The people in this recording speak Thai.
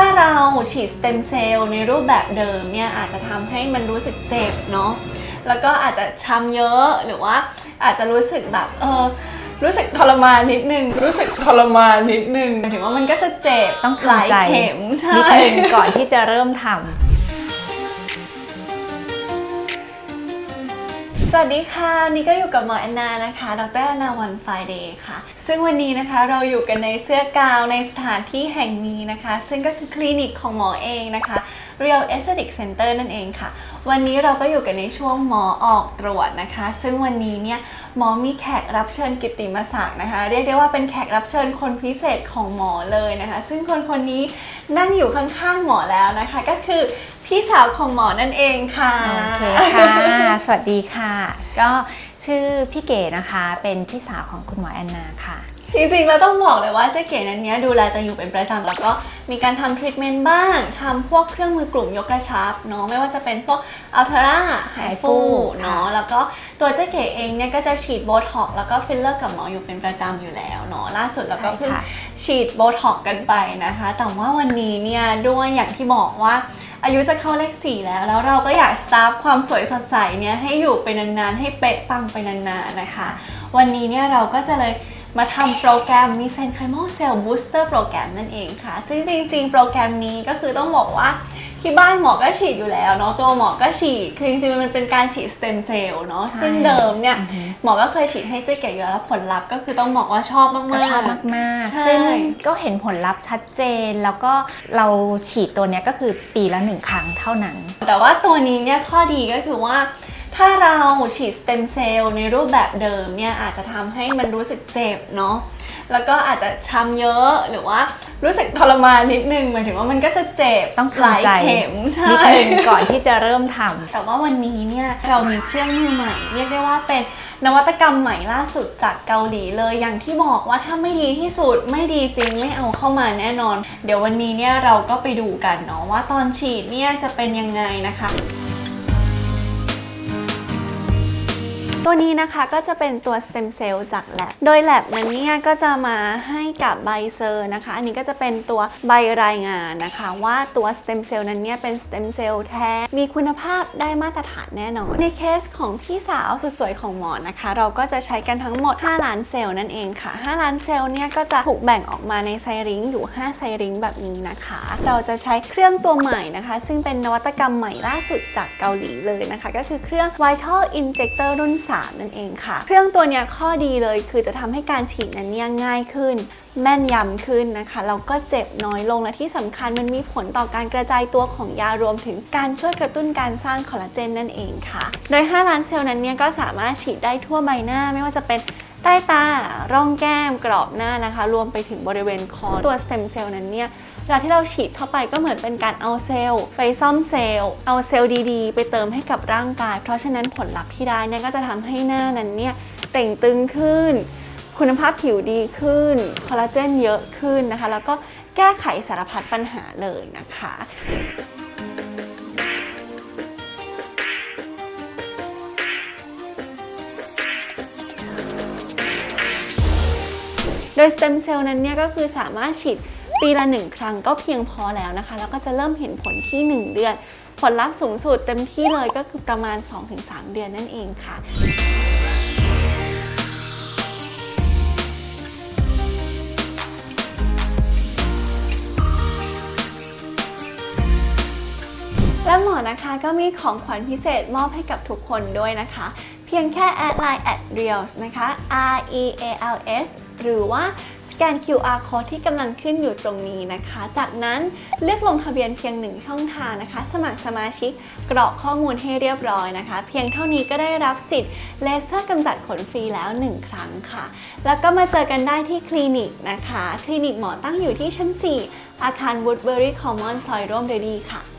ถ้าเราฉีดสเต็มเซลล์ในรูปแบบเดิมเนี่ยอาจจะทำให้มันรู้สึกเจ็บเนาะแล้วก็อาจจะช้ำเยอะหรือว่าอาจจะรู้สึกแบบเออรู้สึกทรมานนิดนึง รู้สึกทรมานนิดนึงหมายถึงว่ามันก็จะเจ็บต้องหลายทำใจเข็มใช่นิดนึงก่อนที่จะเริ่มทำ สวัสดีค่ะนี่ก็อยู่กับหมอแอนนานะคะ ดรแอนนาวันไฟเดย์ค่ะ ซึ่งวันนี้นะคะเราอยู่กันในเสื้อกาวในสถานที่แห่งนี้นะคะ ซึ่งก็คือคลินิกของหมอเองนะคะ Real Aesthetic Center นั่นเองค่ะ วันนี้เราก็อยู่กันในช่วงหมอออกตรวจนะคะ ซึ่งวันนี้เนี่ยหมอมีแขกรับเชิญกิตติมศักดิ์นะคะ เรียกได้ว่าเป็นแขกรับเชิญคนพิเศษของหมอเลยนะคะ ซึ่งคนคนนี้ นั่งอยู่ข้างๆหมอแล้วนะคะ ก็คือพี่สาวของหมอนั่นเองค่ะโอเคค่ะ สวัสดีค่ะ ก็ชื่อพี่เก๋นะคะ เป็นพี่สาวของคุณหมอแอนนาค่ะ จริงๆเราต้องบอกเลยว่าเจ๊เก๋นั้นเนี้ยดูแลจะอยู่เป็นประจำแล้วก็มีการทำทรีทเมนต์บ้างทำพวกเครื่องมือกลุ่มยกกระชับเนาะไม่ว่าจะเป็นพวกอัลเทอร่าหายฟูเนาะแล้วก็ตัวเจ๊เก๋เองเนี่ยก็จะฉีดโบท็อกแล้วก็ฟิลเลอร์กับหมออยู่เป็นประจำอยู่แล้วเนาะล่าสุดเราก็เพิ่งฉีดโบท็อกกันไปนะคะ แต่ว่าวันนี้เนี่ยด้วยอย่างที่บอกว่าอายุจะเข้าเลขสี่แล้ว แล้วเราก็อยากสตาร์ฟความสวยสดใสเนี่ยให้อยู่ไปนานๆ ให้เป๊ะปังไปนานๆนะคะ วันนี้เนี่ยเราก็จะเลย มาทำโปรแกรม m e s e n c h y m a l Cell Booster โปรแกรมนั่นเองค่ะ ซึ่งจริงๆ โปรแกรมนี้ก็คือต้องบอกว่าที่บ้านหมอก็ฉีดอยู่แล้วเนาะตัวหมอก็ฉีด คือจริงๆมันเป็นการฉีดสเต็มเซลล์เนาะใช่ซึ่งเดิมเนี่ยอือฮึหมอก็เคยฉีดให้เจ๊เก๋อยู่แล้วผลลัพธ์ก็คือต้องบอกว่าชอบมากๆก็ชอบมากใช่ๆซึ่งก็เห็นผลลัพธ์ชัดเจน แล้วก็เราฉีดตัวเนี้ยก็คือปีละหนึ่งครั้งเท่านั้น แต่ว่าตัวนี้เนี่ยข้อดีก็คือว่า ถ้าเราฉีดสเต็มเซลล์ในรูปแบบเดิมเนี่ยอาจจะทำให้มันรู้สึกเจ็บเนาะแล้วก็อาจจะช้ำเยอะหรือว่ารู้สึกทรมานนิดนึงหมายถึงว่ามันก็จะเจ็บต้องหลายทำใจเข็มใช่นิดนึงก่อนที่จะเริ่มทำแต่ว่าวันนี้เนี่ยเรามีเครื่องมือใหม่เรียกได้ว่าเป็นนวัตกรรมใหม่ล่าสุดจากเกาหลีเลยอย่างที่บอกว่าถ้าไม่ดีที่สุดไม่ดีจริงไม่เอาเข้ามาแน่นอน เดี๋ยววันนี้เนี่ยเราก็ไปดูกันเนาะว่าตอนฉีดเนี่ยจะเป็นยังไงนะคะ ตัวนี้นะคะก็จะเป็นตัวสเต็มเซลล์จากแลบโดยแลบนั้นเนี่ยก็จะมาให้กับใบเซอร์นะคะ อันนี้ก็จะเป็นตัวใบรายงานนะคะ ว่าตัวสเต็มเซลล์นั้นเนี่ยเป็นสเต็มเซลล์แท้ มีคุณภาพได้มาตรฐานแน่นอน ในเคสของพี่สาวสุดสวยของหมอนะคะ เราก็จะใช้กันทั้งหมด 5 ล้านเซลล์นั่นเองค่ะ 5 ล้านเซลล์เนี่ยก็จะถูกแบ่งออกมาในไซริงอยู่ 5 ไซริงแบบนี้นะคะ เราจะใช้เครื่องตัวใหม่นะคะ ซึ่งเป็นนวัตกรรมใหม่ล่าสุดจากเกาหลีเลยนะคะ ก็คือเครื่อง Vital Injector รุ่น3นั่นเองค่ะ เครื่องตัวนี้ข้อดีเลยคือจะทำให้การฉีดนั้นเนี่ยง่ายขึ้น แม่นยำขึ้นนะคะแล้วก็เจ็บน้อยลงและที่สำคัญมันมีผลต่อการกระจายตัวของยารวมถึงการช่วยกระตุ้นการสร้างคอลลาเจนนั่นเองค่ะ โดย 5 ล้านเซลล์นั้นเนี่ยก็สามารถฉีดได้ทั่วใบหน้าไม่ว่าจะเป็นใต้ตา ร่องแก้ม กรอบหน้านะคะ รวมไปถึงบริเวณคอ ตัวสเต็มเซลล์นั้นเนี่ย เวลาที่เราฉีดเข้าไปก็เหมือนเป็นการเอาเซลล์ไปซ่อมเซลล์ เอาเซลล์ดีๆ ไปเติมให้กับร่างกาย เพราะฉะนั้นผลลัพธ์ที่ได้เนี่ยก็จะทำให้หน้านั้นเนี่ยเต่งตึงขึ้น คุณภาพผิวดีขึ้น คอลลาเจนเยอะขึ้นนะคะ แล้วก็แก้ไขสารพัดปัญหาเลยนะคะโดยสเต็มเซลล์นั้นเนี่ยก็คือสามารถฉีด ปีละหนึ่งครั้งก็เพียงพอแล้วนะคะ แล้วก็จะเริ่มเห็นผลที่ 1 เดือน ผลลัพธ์สูงสุดเต็มที่เลยก็คือประมาณ 2-3 เดือนนั่นเองค่ะและหมอนะคะก็มีของขวัญพิเศษมอบให้กับทุกคนด้วยนะคะ เพียงแค่แอดไลน์ at reals นะคะ R E A L S หรือว่า แกน QR code ที่กำลังขึ้นอยู่ตรงนี้นะคะ จากนั้นเลือกลงทะเบียนเพียงหนึ่งช่องทางนะคะ สมัครสมาชิกกรอกข้อมูลให้เรียบร้อยนะคะ เพียงเท่านี้ก็ได้รับสิทธิ์เลเซอร์กำจัดขนฟรีแล้ว 1 ครั้งค่ะ แล้วก็มาเจอกันได้ที่คลินิกนะคะ คลินิกหมอตั้งอยู่ที่ชั้น 4 อาคาร Woodbury Common ซอยร่วมเดดีค่ะ